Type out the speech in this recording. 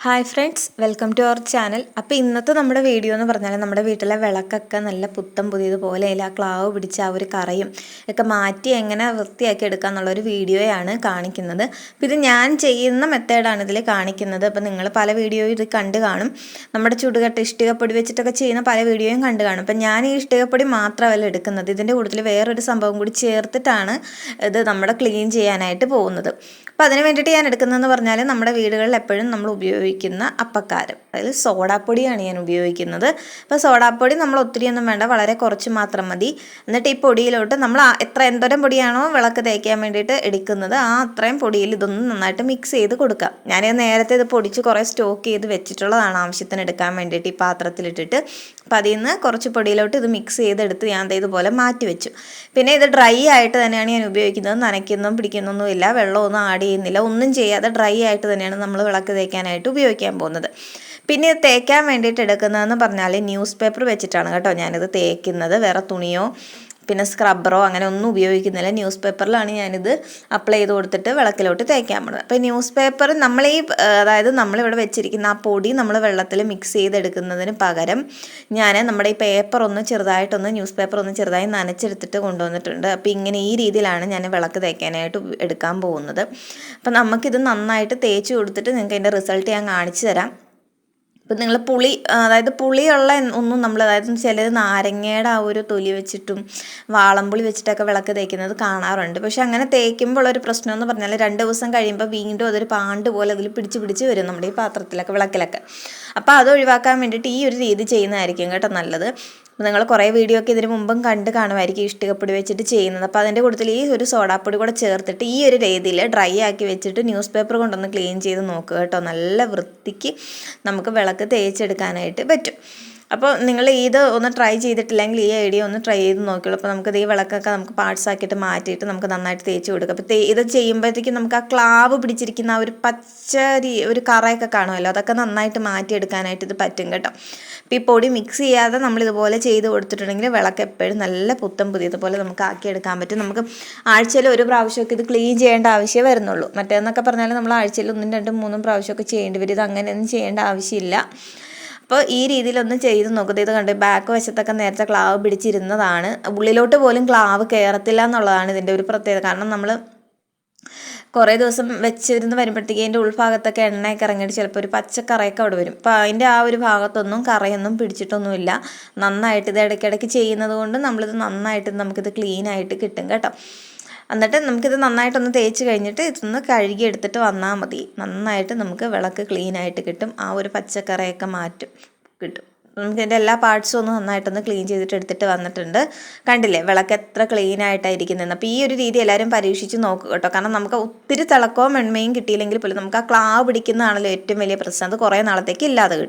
Hi friends welcome to our channel അപ്പോൾ ഇന്നത്തെ നമ്മുടെ വീഡിയോ എന്ന് പറഞ്ഞാൽ നമ്മുടെ വീട്ടിലെ വിളക്കൊക്കെ നല്ല പുത്തം പുതിയതുപോലെ ആ ക്ലാവ് പിടിച്ച ആ ഒരു കറയും ഒക്കെ മാറ്റി എങ്ങനെ വൃത്തിയാക്കി എടുക്കുക എന്നുള്ളൊരു വീഡിയോയാണ് കാണിക്കുന്നത്. അപ്പോൾ ഇത് ഞാൻ ചെയ്യുന്ന മെത്തേഡാണ് ഇതിൽ കാണിക്കുന്നത്. അപ്പോൾ നിങ്ങൾ പല വീഡിയോയും ഇത് കണ്ടു കാണും. നമ്മുടെ ചുടുകട്ട ഇഷ്ടികപ്പൊടി വെച്ചിട്ടൊക്കെ ചെയ്യുന്ന പല വീഡിയോയും കണ്ടു കാണും. അപ്പോൾ ഞാൻ ഈ ഇഷ്ടികപ്പൊടി മാത്രമല്ല എടുക്കുന്നത്. ഇതിന്റെ കൂടുതൽ വേറൊരു സംഭവം കൂടി ചേർത്തിട്ടാണ് ഇത് നമ്മുടെ ക്ലീൻ ചെയ്യാനായിട്ട് പോകുന്നത്. അപ്പോൾ അതിന് വേണ്ടിയിട്ട് ഞാൻ എടുക്കുന്നതെന്ന് പറഞ്ഞാൽ നമ്മുടെ വീടുകളിൽ എപ്പോഴും നമ്മൾ ഉപയോഗിക്കുന്ന അപ്പക്കാരം. അതായത് സോഡാപ്പൊടിയാണ് ഞാൻ ഉപയോഗിക്കുന്നത്. അപ്പോൾ സോഡാപ്പൊടി നമ്മൾ ഒത്തിരിയൊന്നും വേണ്ട വളരെ കുറച്ച് മാത്രം മതി. എന്നിട്ട് ഈ പൊടിയിലോട്ട് നമ്മൾ എത്ര എന്തോരം പൊടിയാണോ വിളക്ക് തേക്കാൻ വേണ്ടിയിട്ട് എടുക്കുന്നത് ആ അത്രയും പൊടിയിൽ ഇതൊന്ന് നന്നായിട്ട് മിക്സ് ചെയ്ത് കൊടുക്കാം. ഞാൻ നേരത്തെ ഇത് പൊടിച്ച് കുറേ സ്റ്റോക്ക് ചെയ്ത് വെച്ചിട്ടുള്ളതാണ് ആവശ്യത്തിന് എടുക്കാൻ വേണ്ടിയിട്ട് ഈ പാത്രത്തിലിട്ടിട്ട്. അപ്പോൾ അതിൽ നിന്ന് കുറച്ച് പൊടിയിലോട്ട് ഇത് മിക്സ് ചെയ്തെടുത്ത് ഞാൻ ഇതുപോലെ മാറ്റി വെച്ചു. പിന്നെ ഇത് ഡ്രൈ ആയിട്ട് തന്നെയാണ് ഞാൻ ഉപയോഗിക്കുന്നത്. നനയ്ക്കുന്നതും പിടിക്കുന്നൊന്നുമില്ല വെള്ളമൊന്നും ആഡ് ചെയ്യുന്നില്ല. ഒന്നും ചെയ്യാതെ ഡ്രൈ ആയിട്ട് തന്നെയാണ് നമ്മൾ വിളക്ക് തേക്കാനായിട്ട് ഉപയോഗിക്കാൻ പോകുന്നത്. പിന്നെ ഇത് തേക്കാൻ വേണ്ടിയിട്ട് എടുക്കുന്നതെന്ന് പറഞ്ഞാൽ ന്യൂസ് പേപ്പർ വെച്ചിട്ടാണ് കേട്ടോ ഞാനിത് തേക്കുന്നത്. വേറെ തുണിയോ പിന്നെ സ്ക്രബ്ബറോ അങ്ങനെ ഒന്നും ഉപയോഗിക്കുന്നില്ല. ന്യൂസ് പേപ്പറിലാണ് ഞാനിത് അപ്ലൈ ചെയ്ത് കൊടുത്തിട്ട് വിളക്കിലോട്ട് തേക്കാൻ പോകുന്നത് അപ്പോൾ ന്യൂസ് പേപ്പർ ഈ അതായത് നമ്മളിവിടെ വെച്ചിരിക്കുന്ന ആ പൊടി നമ്മൾ വെള്ളത്തിൽ മിക്സ് ചെയ്തെടുക്കുന്നതിന് പകരം ഞാൻ നമ്മുടെ ഈ പേപ്പർ ഒന്ന് ചെറുതായിട്ടൊന്ന് ന്യൂസ് പേപ്പർ ഒന്ന് ചെറുതായി നനച്ചെടുത്തിട്ട് കൊണ്ടുവന്നിട്ടുണ്ട്. അപ്പോൾ ഇങ്ങനെ ഈ രീതിയിലാണ് ഞാൻ വിളക്ക് തേക്കാനായിട്ട് എടുക്കാൻ പോകുന്നത്. അപ്പോൾ നമുക്കിത് നന്നായിട്ട് തേച്ച് കൊടുത്തിട്ട് നിങ്ങൾക്ക് അതിന്റെ റിസൾട്ട് ഞാൻ കാണിച്ചു തരാം. ഇപ്പം നിങ്ങൾ പുളി അതായത് പുളിയുള്ള ഒന്നും നമ്മൾ അതായത് ചിലത് നാരങ്ങയുടെ ആ ഒരു തൊലി വെച്ചിട്ടും വാളംപുളി വെച്ചിട്ടൊക്കെ വിളക്ക് തേക്കുന്നത് കാണാറുണ്ട്. പക്ഷെ അങ്ങനെ തേക്കുമ്പോൾ ഒരു പ്രശ്നം എന്ന് പറഞ്ഞാൽ രണ്ട് ദിവസം കഴിയുമ്പോൾ വീണ്ടും അതൊരു പാണ്ട് പോലെ അതിൽ പിടിച്ച് പിടിച്ച് വരും നമ്മുടെ ഈ പാത്രത്തിലൊക്കെ വിളക്കിലൊക്കെ. അപ്പോൾ അത് ഒഴിവാക്കാൻ വേണ്ടിയിട്ട് ഈ ഒരു രീതി ചെയ്യുന്നതായിരിക്കും കേട്ടോ നല്ലത്. നിങ്ങൾ കുറേ വീഡിയോ ഒക്കെ ഇതിന് മുമ്പും കണ്ട് കാണുമായിരിക്കും ഇഷ്ടികപ്പൊടി വെച്ചിട്ട് ചെയ്യുന്നത്. അപ്പോൾ അതിന്റെ കൂട്ടത്തിൽ ഈ ഒരു സോഡാപ്പൊടി കൂടെ ചേർത്തിട്ട് ഈ ഒരു രീതിയിൽ ഡ്രൈ ആക്കി വെച്ചിട്ട് ന്യൂസ് പേപ്പർ കൊണ്ടൊന്ന് ക്ലീൻ ചെയ്ത് നോക്കുക കേട്ടോ. നല്ല വൃത്തിക്ക് നമുക്ക് വിളക്ക് തേച്ചെടുക്കാനായിട്ട് പറ്റും. അപ്പോൾ നിങ്ങൾ ഇത് ഒന്ന് ട്രൈ ചെയ്തിട്ടില്ലെങ്കിൽ ഈ ഐഡിയ ഒന്ന് ട്രൈ ചെയ്ത് നോക്കിയുള്ളൂ. അപ്പോൾ നമുക്ക് ഈ വിളക്കൊക്കെ നമുക്ക് പാർട്സ് ആക്കിയിട്ട് മാറ്റിയിട്ട് നമുക്ക് നന്നായിട്ട് തേച്ച് കൊടുക്കാം. അപ്പോൾ ഇത് ചെയ്യുമ്പോഴത്തേക്കും നമുക്ക് ആ ക്ലാവ് പിടിച്ചിരിക്കുന്ന ആ ഒരു പച്ച ഒരു കറയൊക്കെ കാണുമല്ലോ? അതൊക്കെ നന്നായിട്ട് മാറ്റിയെടുക്കാനായിട്ട് ഇത് പറ്റും കേട്ടോ. അപ്പോൾ ഈ പൊടി മിക്സ് ചെയ്യാതെ നമ്മൾ ഇതുപോലെ ചെയ്ത് കൊടുത്തിട്ടുണ്ടെങ്കിൽ വിളക്ക് എപ്പോഴും നല്ല പുത്തം പുതിയതുപോലെ നമുക്ക് ആക്കിയെടുക്കാൻ പറ്റും. നമുക്ക് ആഴ്ചയിൽ ഒരു പ്രാവശ്യമൊക്കെ ഇത് ക്ലീൻ ചെയ്യേണ്ട ആവശ്യമേ വരുന്നുള്ളൂ. മറ്റേന്നൊക്കെ പറഞ്ഞാൽ നമ്മൾ ആഴ്ചയിൽ ഒന്നും രണ്ടും മൂന്നും പ്രാവശ്യമൊക്കെ ചെയ്യേണ്ടി വരും. ഇത് അങ്ങനെയൊന്നും ചെയ്യേണ്ട ആവശ്യമില്ല. അപ്പോൾ ഈ രീതിയിലൊന്ന് ചെയ്ത് നോക്കുന്നത്. ഇത് കണ്ട് ബാക്ക് വശത്തൊക്കെ നേരത്തെ ക്ലാവ് പിടിച്ചിരുന്നതാണ്. ഉള്ളിലോട്ട് പോലും ക്ലാവ് കയറത്തില്ല എന്നുള്ളതാണ് ഇതിന്റെ ഒരു പ്രത്യേകത. കാരണം നമ്മൾ കുറേ ദിവസം വെച്ചിരുന്ന് വരുമ്പോഴത്തേക്ക് അതിന്റെ ഉൾഭാഗത്തൊക്കെ എണ്ണയൊക്കെ ഇറങ്ങിയിട്ട് ചിലപ്പോൾ ഒരു പച്ചക്കറയൊക്കെ അവിടെ വരും. അപ്പോൾ അതിന്റെ ആ ഒരു ഭാഗത്തൊന്നും കറയൊന്നും പിടിച്ചിട്ടൊന്നുമില്ല. നന്നായിട്ട് ഇത് ഇടയ്ക്കിടയ്ക്ക് ചെയ്യുന്നത് കൊണ്ട് നമ്മളിത് നന്നായിട്ട് നമുക്കിത് ക്ലീൻ ആയിട്ട് കിട്ടും കേട്ടോ. എന്നിട്ട് നമുക്കിത് നന്നായിട്ടൊന്ന് തേച്ച് കഴിഞ്ഞിട്ട് ഇതൊന്ന് കഴുകി എടുത്തിട്ട് വന്നാൽ മതി. നന്നായിട്ട് നമുക്ക് വിളക്ക് ക്ലീൻ ആയിട്ട് കിട്ടും. ആ ഒരു പച്ചക്കറിയൊക്കെ മാറ്റും. കിട്ടും. നമുക്ക് ഇതിന്റെ എല്ലാ പാർട്സും ഒന്ന് നന്നായിട്ടൊന്ന് ക്ലീൻ ചെയ്തിട്ട് എടുത്തിട്ട് വന്നിട്ടുണ്ട്. കണ്ടില്ലേ? വിളക്ക് എത്ര ക്ലീൻ ആയിട്ടായിരിക്കുന്നത് അപ്പോൾ ഈ ഒരു രീതി എല്ലാവരും പരീക്ഷിച്ച് നോക്കുക കേട്ടോ. കാരണം നമുക്ക് ഒത്തിരി തിളക്കവും മെണ്മയും കിട്ടിയില്ലെങ്കിൽ പോലും നമുക്ക് ആ ക്ലാവ് പിടിക്കുന്നതാണല്ലോ ഏറ്റവും വലിയ പ്രശ്നം. അത് കുറേ നാളത്തേക്ക് ഇല്ലാതെ കിട്ടും.